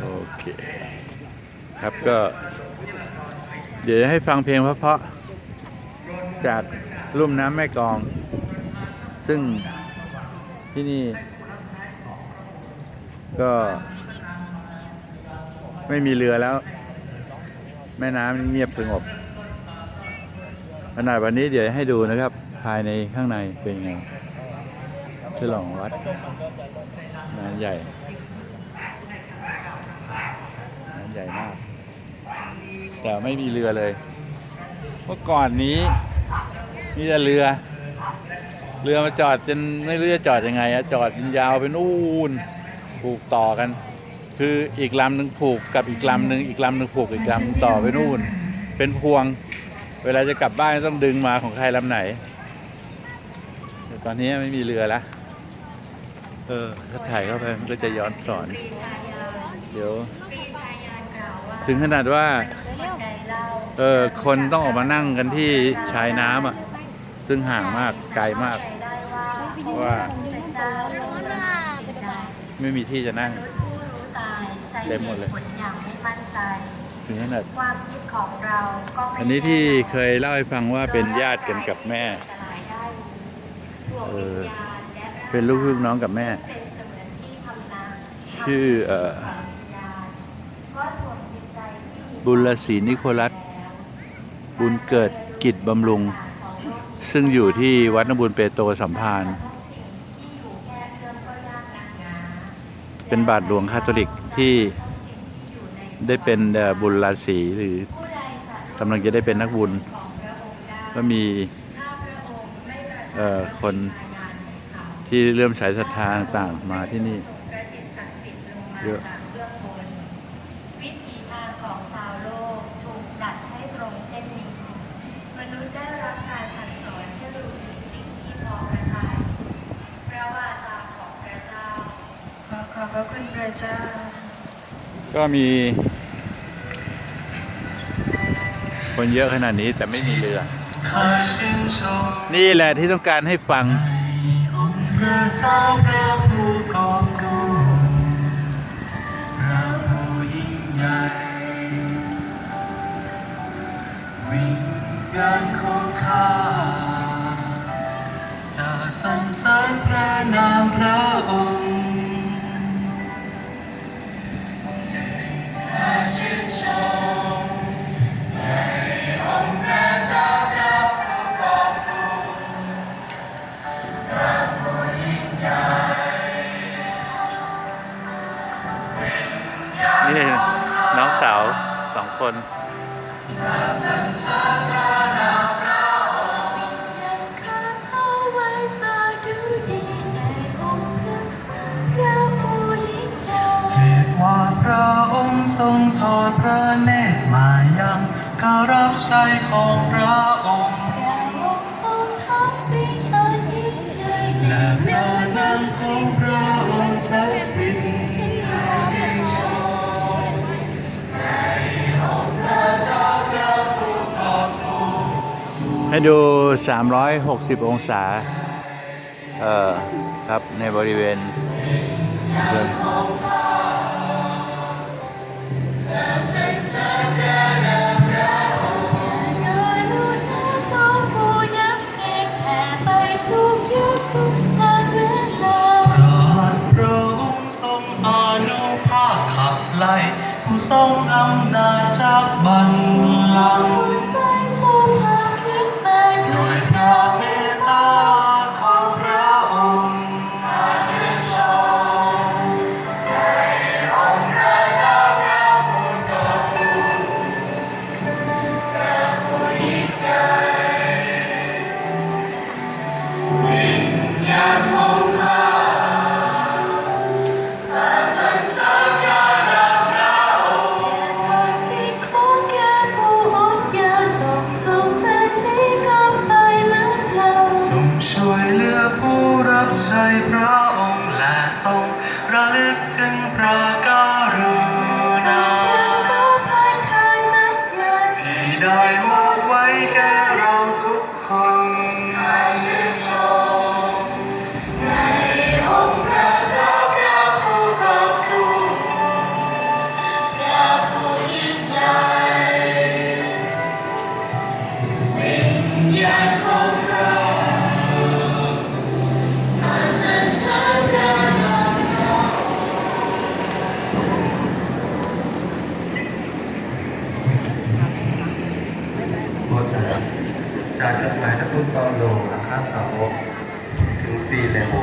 โอเค ครับก็ เดี๋ยวจะให้ฟังเพลงเพราะๆจากลุ่มน้ำแม่กอง ซึ่งที่นี่ ก็ไม่มีเรือแล้ว แม่น้ำเงียบสงบขนาดวันนี้เดี๋ยวให้ดูนะครับ ภายในข้างในเป็นยังไงฉลองวัดงานใหญ่งาน ใหญ่มาก แต่ไม่มีเรือเลย เมื่อก่อนนี้มีแต่เรือ เรือมาจอดจนไม่รู้จะจอดยังไงอะจอดยาวไปนู่นผูกต่อกัน คืออีกลำหนึ่งผูกกับอีกลำหนึ่งอีกลำหนึ่งผูกอีกลำหนึ่งต่อไปนู่น เป็นพวง เวลาจะกลับบ้านต้องดึงมาของใครลำไหนแต่ตอนนี้ไม่มีเรือล้วเออ ถ้าถ่ายเข้าไปมันก็จะย้อนสอน เดี๋ยว ถึงขนาดว่า เออคนต้องออกมานั่งกันที่ชายน้ำอะ ซึ่งห่างมากไกลมาก ว่า ไม่มีที่จะนั่งเต็มหมดเลยอันใจถึงขนาดอันนี้ที่เคยเล่าให้ฟังว่าเป็นญาติกันกับแม่ เออ เป็นลูกพี่ลูกน้องกับแม่ ชื่อเอ่อ วิญญาณก็ดวงจิตใจที่มี บุญศรีนิโคลัส บุญเกิดกิจบำรุง ซึ่งอยู่ที่วัดนบุญเปโตรสัมพันธ์เป็นบาทหลวงคาทอลิกที่ได้เป็นบุญราศีหรือกำลังจะได้เป็นนักบุญ ก็มีคนที่เริ่มสายศรัทธาต่างมาที่นี่เยอะ วิถีทางของชาวโลกถูกดัดให้ตรงเช่นนี้ มนุษย์ได้รับการสั่งสอนให้รู้ถึงสิ่งที่พอประทานพระวาจาของพระเจ้า ขอขอบพระคุณพระเจ้า ก็มี คนเยอะขนาดนี้แต่ไม่มีเรือข้าชื่นชมนี่แหละที่ต้องการให้ฟังองค์พระเจ้าพระผู้กอง ใหญ่วิญญาณของข้า เนตรมายังการรับใช้ของพระองค์พระองค์ทรงทำสิ่งอันยิ่งใหญ่ในและพระนามของพระองค์ศักดิ์สิทธิ์ชื่นชมในองค์พระเจ้าพระผู้กอบกูให้ดู 360 องศา เอ่อ ครับในบริเวณเรือน ผู้ทรงอำน I. จากจดหมายนักบุญเปาโลอาคาสาวกถึงปีแลโม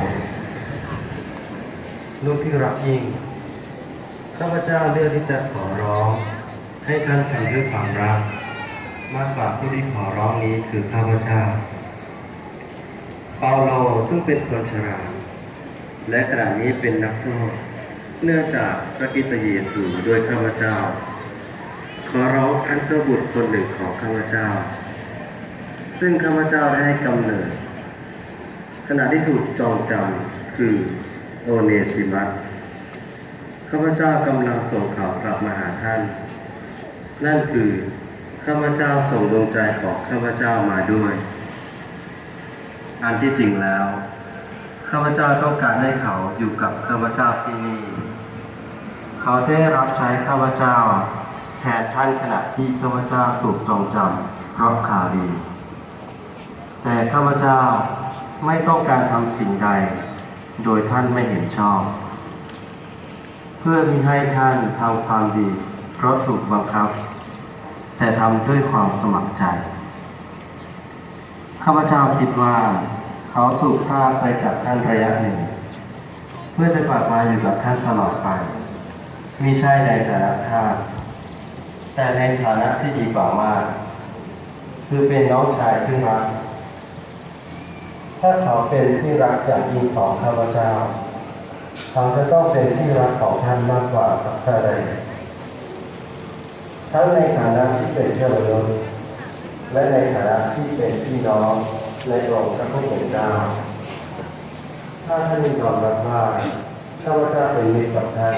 ลูกที่รักยิ่ง ข้าพเจ้าเลือกที่จะขอร้อง ให้ท่านทำด้วยความรัก มากกว่าผู้ที่ขอร้องนี้คือข้าพเจ้า เปาโลซึ่งเป็นคนชรา และขณะนี้เป็นนักโทษเนื่องจากพระกิตเยสูโดยข้าพเจ้า ขอร้องท่านเจ้าบุตรคนหนึ่งของข้าพเจ้า ซึ่งข้าพเจ้าได้ให้กำเนิด ขณะที่ถูกจองจำคือโอเนซิมัสข้าพเจ้ากำลังส่งข่าวกลับมาหาท่าน นั่นคือข้าพเจ้าส่งดวงใจของข้าพเจ้ามาด้วย อันที่จริงแล้ว ข้าพเจ้าต้องการให้เขาอยู่กับข้าพเจ้าที่นี่ เขาได้รับใช้ข้าพเจ้าแทนท่านขณะที่ข้าพเจ้าถูกจองจำเพราะข่าวดี แต่ข้าพเจ้าไม่ต้องการทำสิ่งใด โดยท่านไม่เห็นชอบ เพื่อมิให้ท่านทำความดี เพราะถูกบังคับ แต่ทำด้วยความสมัครใจ ข้าพเจ้าคิดว่า เขาถูกพาไปจากท่านระยะหนึ่ง เพื่อจะกลับมาอยู่กับท่านตลอดไปมิใช่ในฐานะทาสแต่ในฐานะที่ดีกว่ามาก คือเป็นน้องชายที่รัก ถ้าเขาเป็นที่รักอย่างยิ่งของข้าพเจ้า เขาจะต้องเป็นที่รักของท่านมากกว่าสักเท่าใดทั้งในฐานะที่เป็นเจ้าและในฐานะที่เป็นพี่น้องในองค์พระผู้เป็นเจ้าถ้าท่านยอมรับว่าข้าพเจ้าเป็นมิตรกับท่าน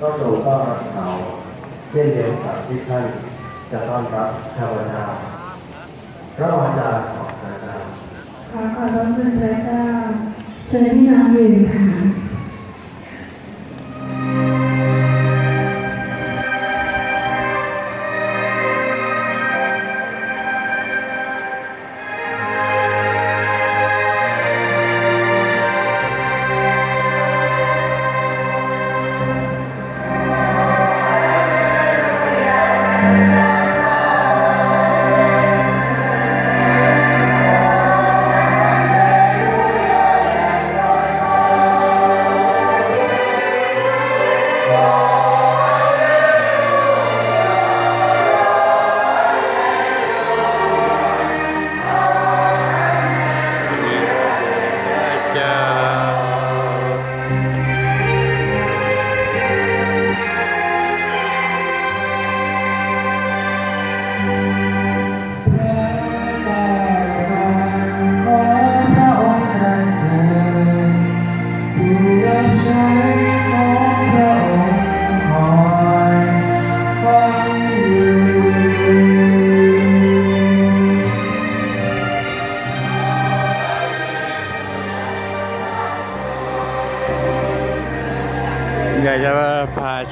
ก็ทรงต้อนรับเขาเช่นเดียวกับที่ท่านจะต้อนรับข้าพเจ้าพระวจาระเจ้า ขอขอบพระคุณพระเจ้าเชิญพี่น้องยืนค่ะ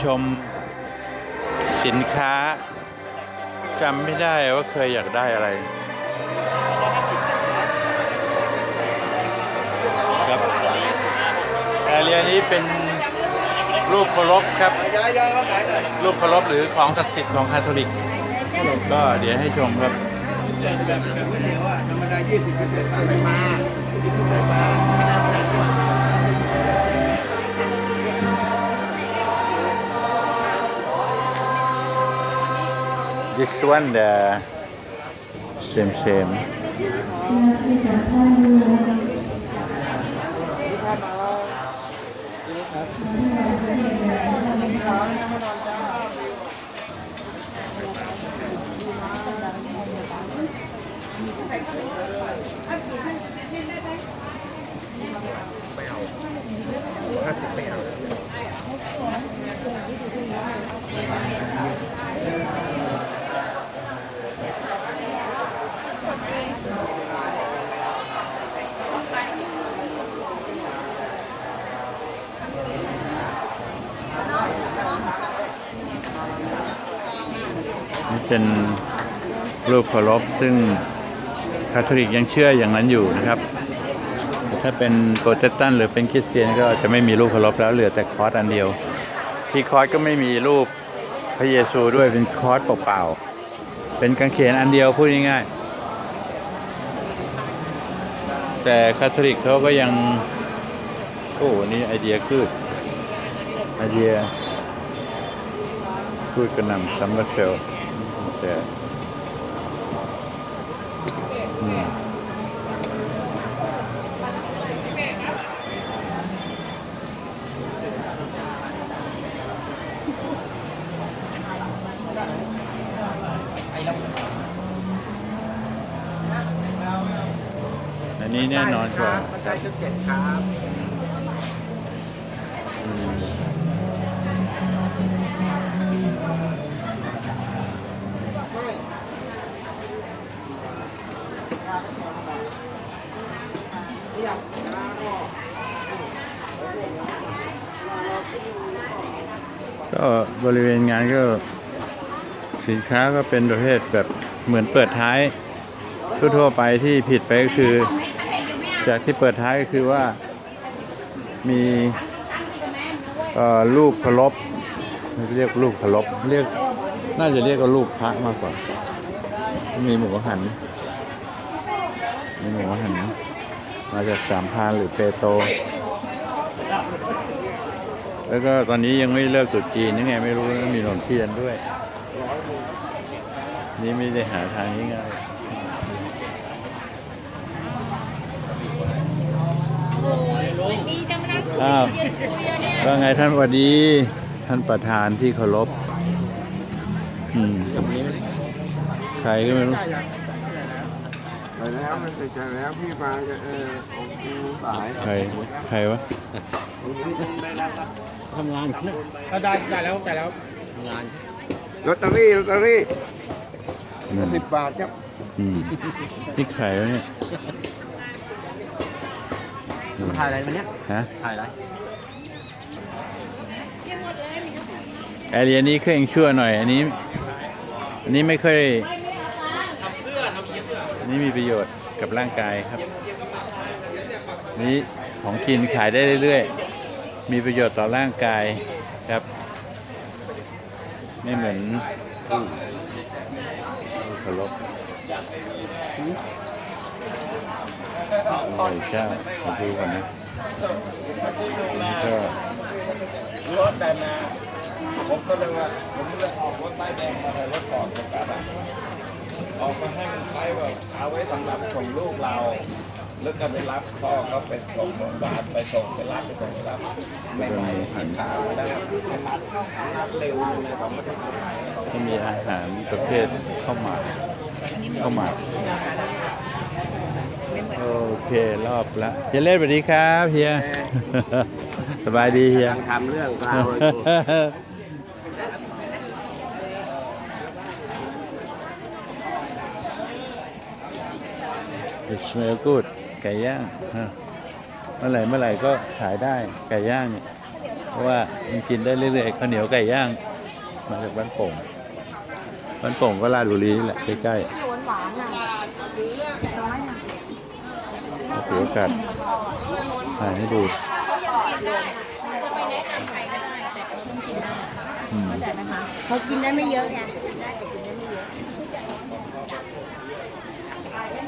ชมสินค้าจำไม่ได้ว่าเคยอยากได้อะไร ครับแอเรียนี้เป็นรูปเคารพครับ รูปเคารพหรือของศักดิ์สิทธิ์ของคาทอลิก ก็เดี๋ยวให้ชมครับ This one the same same ที่จะท่า This one the same same. Thank you. เป็นรูปเคารพซึ่งคาทอลิกยังเชื่ออย่างนั้นอยู่นะครับแต่ถ้าเป็นโปรเตสแตนต์หรือเป็นคริสเตียนก็จะไม่มีรูปเคารพแล้วเหลือแต่คอร์สอันเดียว ที่คอร์สก็ไม่มีรูปพระเยซูด้วยเป็นคอร์สเปล่าๆ เป็นกางเขนอันเดียวพูดง่ายๆ แต่คาทอลิกเขาก็ยังเคอ้นนี้ไอเดียคืดไอเดียคืดกระนำซัมเมอร์เซลแต่อืมอันนี้แน่นอนกว่า มันได้จุดเจ็ดครับ อืม ก็บริเวณงานก็สินค้าก็เป็นประเภทแบบเหมือนเปิดท้ายทั่วๆไปที่ผิดไปก็คือ จากที่เปิดท้ายก็คือว่ามีลูกพลบเรียกลูกพลบเรียกน่าจะเรียกว่าลูกพระมากกว่า มีหมูหัน มีหมูหัน มาจากสามพานหรือเปโต แล้วก็ตอนนี้ยังไม่เลิกตรุษจีนยังไงไม่รู้นะมีหนมเทียนด้วย นี่ไม่ได้หาทางง่ายๆดีจังนะอ้าวยืนคุยอะเนี่ยว่าไงท่านสวัสดีท่านประธานที่เคารพอืมใครก็ไม่รู้ไปแล้วมันจะจะแล้วพี่มาจะเออของกูสายใครใครวะ ทำงานก็ได้ได้แล้วได้แล้วงานลอตเตอรี่ลอตเตอรี่นั่นสิบบาทครับอืมนี่ใครวะเนี่ยอืมถ่ายอะไรมันเนี้ยฮะถ่ายอะไรแอเรียนี้เครื่องชั่วหน่อย อันนี้ อันนี้ไม่ค่อยอันนี้มีประโยชน์กับร่างกายครับ นี้ของกินขายได้เรื่อยๆ มีประโยชน์ต่อร่างกายครับ ไม่เหมือนผู้ผู้เคารพโอ้ยเจ้ามาดูก่อนนะนี่ก็รถแต่มาผมก็เลยว่าผมเลยออกรถป้แดงมาเลยรถฟอร์ดกับกระบะออกมาให้มันใช้แบบเอาไว้สำหรับส่งลูกเรา แล้วก็ไปรับพ่อเขาไปส่งโรงพยาบาลไปส่งไปรับไปส่งไปรับไม่ไหวหันขาไม่ได้ให้นัดนัดเร็วเลยผมไม่ได้ทำไหนที่มีอาหารประเภทข้าวหมากข้าวหมากโอเครอบละเฮียเล่สวัสดีครับเฮียสบายดีเฮียทำเรื่องราว It smell good ไก่ย่างฮะเมื่อไหร่เมื่อไหร่ก็ขายได้ไก่ย่างเนี่ยเพราะว่ามันกินได้เรื่อยๆข้าวเหนียวไก่ย่าง มาจากบ้านโป่งบ้านโป่งก็ลาดบุรีนี่แหละใกล้ๆเอาถือโอกาสถ่ายให้ดูอืมเขากินได้ไม่เยอะไง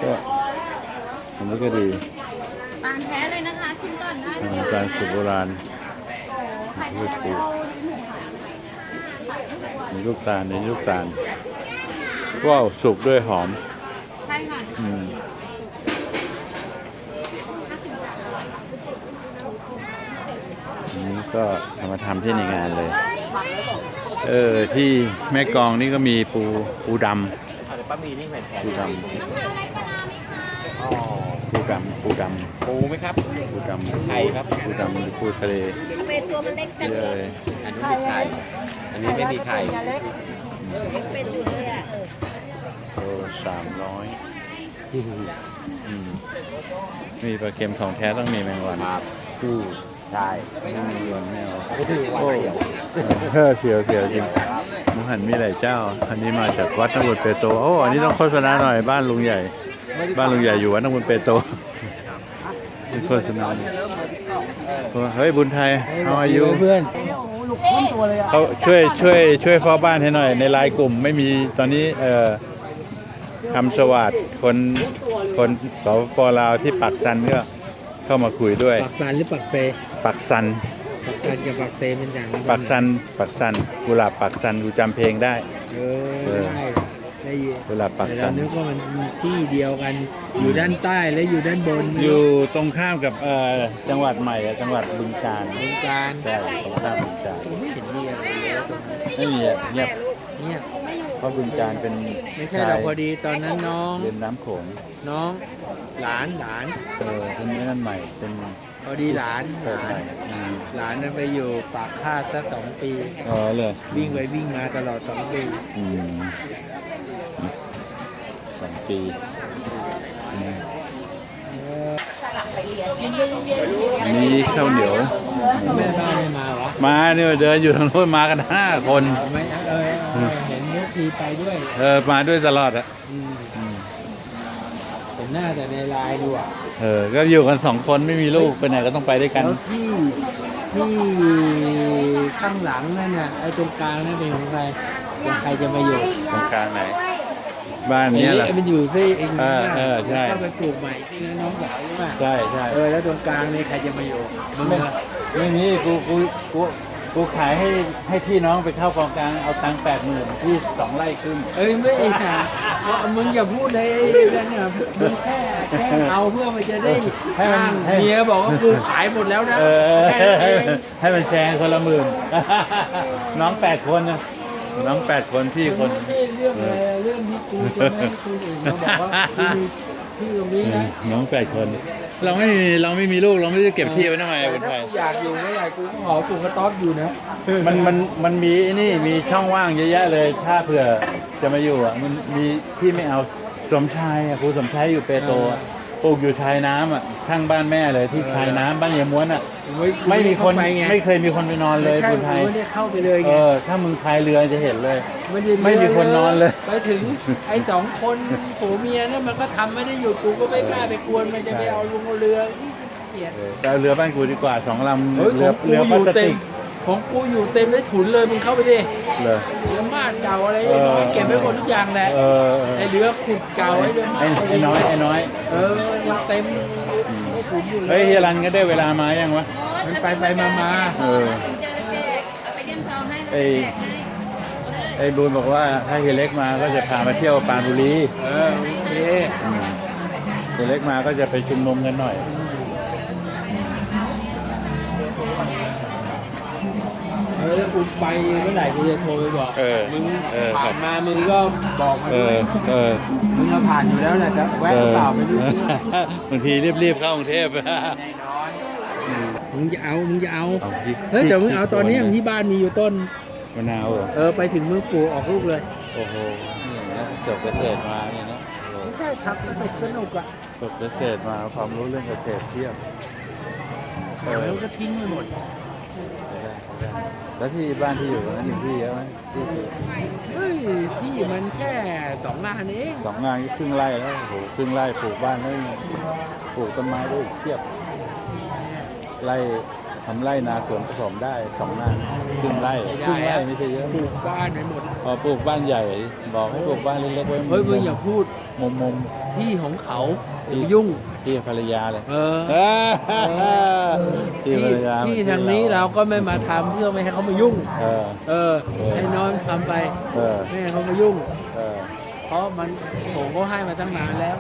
ก็ อันนี้ก็ดีปานแท้เลยนะคะชิมก่อนได้อาหารการสูตรโบราณไข่ลูกทะเลปูมีลูกตาลในลูกตาลว้าวสุกด้วยหอม ใช่ค่ะอืมอันนี้ก็เอามาทำที่ในงานเลย เออ ที่แม่กลองนี่ก็มีปูปูดอะไรป้ามีนี่แผ่นแผ่ำปูดน้ำพร้าวไรกะลาไหมคะ อ๋อำ ปูดำปูดปูไหมครับำปูดำไข่ครับ ปูดำหรือปูทะเลเป็นตัวมันเล็กจังเยเลอะยเลยอันนี้มีไข่อันนี้ไม่มีไข่เป็นอยู่เลยอะโลสามร้อยอืมมีปลาเค็มของแท้ต้องมีแมงวันครับอืมใช่ไม่มีวันไม่เอาก็คือวันโอ้เดียวเออเสียวเสียวจริงหมูหันมีหลายเจ้า อันนี้มาจากวัดนบุตเปโตโอ้อันนี้ต้องโฆษณาหน่อยบ้านลุงใหญ่ บ้านลุงใหญ่อยู่วัดนบุตเปโตนี่โฆษณาหน่อยเฮ้ยบุญไทยเอาอายุเพื่อนเขาช่วยช่วยช่วยพ่อบ้านให้หน่อย ในไลน์กลุ่มไม่มีตอนนี้เอ่อคำสวัสดคนคนสปปลาวที่ปักสันก็เข้ามาคุยด้วย ปักซันหรือปักเซ ปักสัน ปักซันกับปักเซเป็นอย่างนั้นปักสันปักสันกุหลาบปักสันกูจำเพลงได้ เอเอออได้ได้ยิน กุหลาบปักแต่สัเราน นึกว่ามันที่เดียวกัน อยู่ด้านใต้และอยู่ด้านบนอยู่ตรงข้ามกับเอ่อจังหวัดใหม่อะจังหวัดบึงกาฬบึงการใช่ตรงข้ามบึงกาฬผมไม่เห็นมีอะไรเลยตรงนั้นไม่มีอะเงียบเนี่ยเพราะบึงกาฬเป็นไม่ใช่เราพอดีตอนนั้นน้องเล่นน้ำโขงน้องหลานหลาน เออเป็นไอ้นั่นใหม่เป็นพอดีหลานเปิดหใหลาม่นอืมหลานนั้นไปอยู่ปากคาดสักสองปี อ๋อเลยวิ่งไปวิ่งมาตลอดสองปี อืมสอง ปีอืมอันนี้ข้าวเหนียว แม่บ้านไม่มาเหรอมาเนี่ยเดินอยู่ทางโน้นมากันห้าคนไม่เออเออเห็นนุกทีไปด้วยเออมาด้วยตลอดอะอืมอืมเห็นหน้าแต่ในไลน์ดูอะเออ ก็อยู่กันสองคนไม่มีลูกไปไหนก็ต้องไปด้วยกัน แล้วที่ที่ข้างหลังนั่นน่ะไอ้ตรงกลางนั่นเป็นของใครเป็นใครจะมาอยู่ตรงกลางไหน บ้านเนี้ยเหรอไอ้มันอยู่ที่เองเออเออใช่แล้วก็ไปปลูกใหม่ที่นั่นน้องสาวใช่ป่ะใช่ใช่เออแล้วตรงกลางนี่ใครจะมาอยู่มึงไม่เหรอไม่มีกูกูกูกูขายให้ให้พี่น้องไปเข้ากองกลางเอาตังค์แปดหมื่นที่สองไร่ครึ่ง เอ้ยไม่หามึงอย่าพูดเลยนั่นน่ะมึงแค่แค่เอาเพื่อมันจะได้ให้มันอ้างให้ เมียบอกว่ากูขายหมดแล้วนะเออแค่นั้นเองให้มันแชร์คนละหมื่นน้องแปดคนนะ น้องแปดคนพี่คนมันไม่ได้เรื่องอะไรเรื่องที่กูจะไม่ให้คนอื่นมาบอกว่ากูมีที่ตรงนี้นะน้องแปดคน เราไม่มีเราไม่มีลูกเราไม่ได้เก็บที่ไว้ทำไมแต่คนไทถ้ายกูอยากอยู่ไม่อยากกูก็ขอปลูกกระต๊อบอยู่นะมันมันมันมีไอ้นี่มีช่องว่างเยอะแยะเลย ถ้าเผื่อจะมาอยู่อะมันมีที่ไม่เอาสมชายอะครูสมชายอยู่เปโตรอะ ปลูกอยู่ชายน้ำอะข้างบ้านแม่เลยที่ชายน้ำบ้านเยายม้วนอะ ไม่มีคนเข้าปงไม่เคยมีคนไปนอนเลยไม่ใช่คนไทยกูไม่ได้เข้าไปเลยเอไงอถ้ามึงพายเรือจะเห็นเลยไม่ได้ไม่มีคนนอนเลย ไปถึงไอ้สองคนผัวเมียเนี่ยมันก็ทำไม่ได้หยุดกูก็ไม่กล้าไปกวนมันจะไปเอาลงเอาเรือที่เกียดเออแต่เอาเรือบ้านกูดีกว่าสองลำเฮ้ยเรือของกูเรืออพลายู่สเต็ติม ก ของกูอยู่เต็มได้ถุนเลยมึงเข้าไปดิเลย เรือมาดเก่าอะไรเออน้อยเก็บไว้หมดทุกอย่างแหละเออเออ ไอ้เรือขุดเก่าไอ้เรือมาไอ้ไอ้น้อยไอ้น้อย เออยังเต็มได้ถุนอยู่เลเฮ้ยยเฮียรันก็ได้เวลามายังวะ มันไปไปมามาเออไอ้ไอ้บูนบอกว่าถ้าเฮียเล็กมาก็จะพามาเที่ยวปรานบุรีเออโอเคอืมเฮียเล็กมาก็จะไปชุมนุมกันหน่อยเอ แล้วกูไปเมื่อไหร่กูจะโทรไปบอกเออมึงเออผ่านมามึงก็บอกมาด้วยเออมึงก็ผ่านอยู่แล้วแหละจะแวะหรือเปล่าไม่รู้บางทีรีบๆเข้ากรุงเทพมึงจะเอามึงจะเอาเฮ้ยแต่มึงเอาตอนนี้ที่บ้านมีอยู่ต้นมะนาวเหรอเออไปถึงมึงปลูกออกลูกเลย โอ้โหนี่นะจบเกษตรมาเนี่ยนะไม่ใช่ครับมันสนุกอะจบเกษตรมาความรู้เรื่องเกษตรเพียบเออแล้วก็ทิ้งไปหมด แล้วที่บ้านที่อยู่ตรงนั้นมีที่เยอะไหมที่ปลูกเฮ้ยที่มันแค่สองงานเองสองงานก็ครึ่งไร่แล้วโอ้โหครึ่งไร่ปลูกบ้านได้ปลูกต้นไม้ได้อีกเพียบไร่ ทำไร่นาสวนผสมได้สองงานครึ่งไร่ครึ่งไร่ไม่ใช่เยอะปลูกบ้านไปหมดพอปลูกบ้านใหญ่ บอกให้ปลูกบ้านเล็กๆไว้เฮ้ยมึงอย่าพูดมุมมุมที่ของเขาอย่าไปยุ่งๆที่ภรรยาเลยเออที่ที่ภรรยาที่ทางนี้เราก็ไม่มาทำเพื่อไม่ให้เขามายุ่ง เออ เออให้น้องทำไปเออไม่ให้เขามายุ่ง เออ เพราะมันผมก็ให้มาตั้งนานแล้ว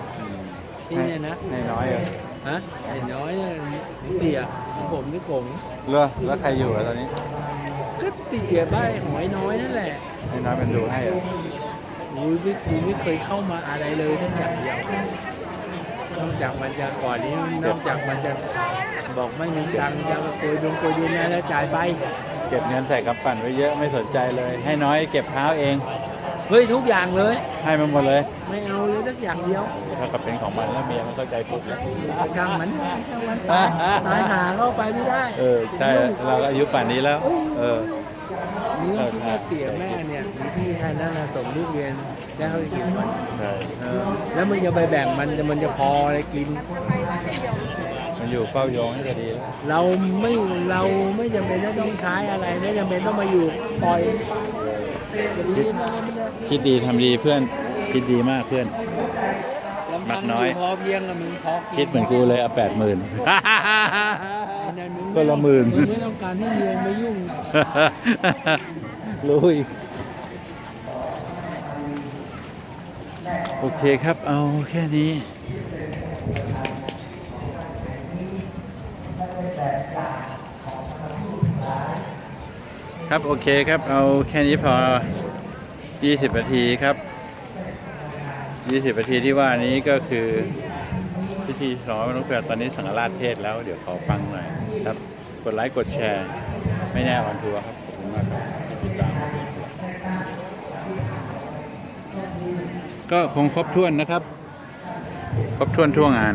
ที่เนี่ยนะให้น้อยเหรอฮะไอ้น้อยเนี่ยเตี่ย ของผมนี่กงเหรอแล้วใครอยู่อะตอนนี้ก็เตี่ยบ้านหอยน้อยนั่นแหละให้น้อยเป็นดูให้เหรอกูไม่กูไม่เคยเข้ามาอะไรเลยทั้งอย่างเดียวนอกจากมันจะก่อนนี้นอกจากมันจะบอกไม่มีตังค์จะมาโกยดงโกยดินนะแล้วจ่ายไป เก็บเงินใส่กระปั่นไว้เยอะไม่สนใจเลย ให้น้อยเก็บเท้าเอง เฮ้ยทุกอย่างเลย ให้มันหมดเลยไม่เอาเลยสักอย่างเดียวถ้ากับเป็นของมันแล้วเมียมันก็ใจฟุกแล้ว ช่างมันช่างมันตายตายหาเข้าไปไม่ได้เออใช่เราก็อายุป่านนี้แล้ว เออนี่ต้องคิดว่าเตี่ยแม่เนี่ยมีที่ให้นั่นนะส่งลูกเรียนได้เขาไปกินมันใช่เออแล้วมึงจะไปแบ่งมันมันจะพออะไรกิน มันอยู่เฝ้าโยงให้ก็ดีแล้วเราไม่เราไม่จำเป็นต้องใช้อะไรไม่จำเป็นต้องมาอยู่ปล่อย อย่างนี้นะไม่ได้คิดดีทำดีเพื่อน คิดดีมากเพื่อนแลำมัพักงน้ออยยู่พอเพียงอะมึงพอกินคิดเหมือนกูเลยเอาแปดหมื่นไอ้นั่นมึงคนละหมื่นมึงไม่ต้องการให้เมียมายุ่งลุยโอเคครับเอาแค่นี้ ครับโอเคครับเอาแค่นี้พอ 20 นาทีครับ 20 นาทีที่ว่านี้ก็คือพิธีสอนนุษย์เกิดตอนนี้สังฆราชเทศแล้วเดี๋ยวขอฟังหน่อยครับ กดไลค์กดแชร์ ไม่แน่วันทัวร์ครับขอบคุณมากครับที่ติดตามก็คงครบถ้วนนะครับ ครบถ้วนทั่วงาน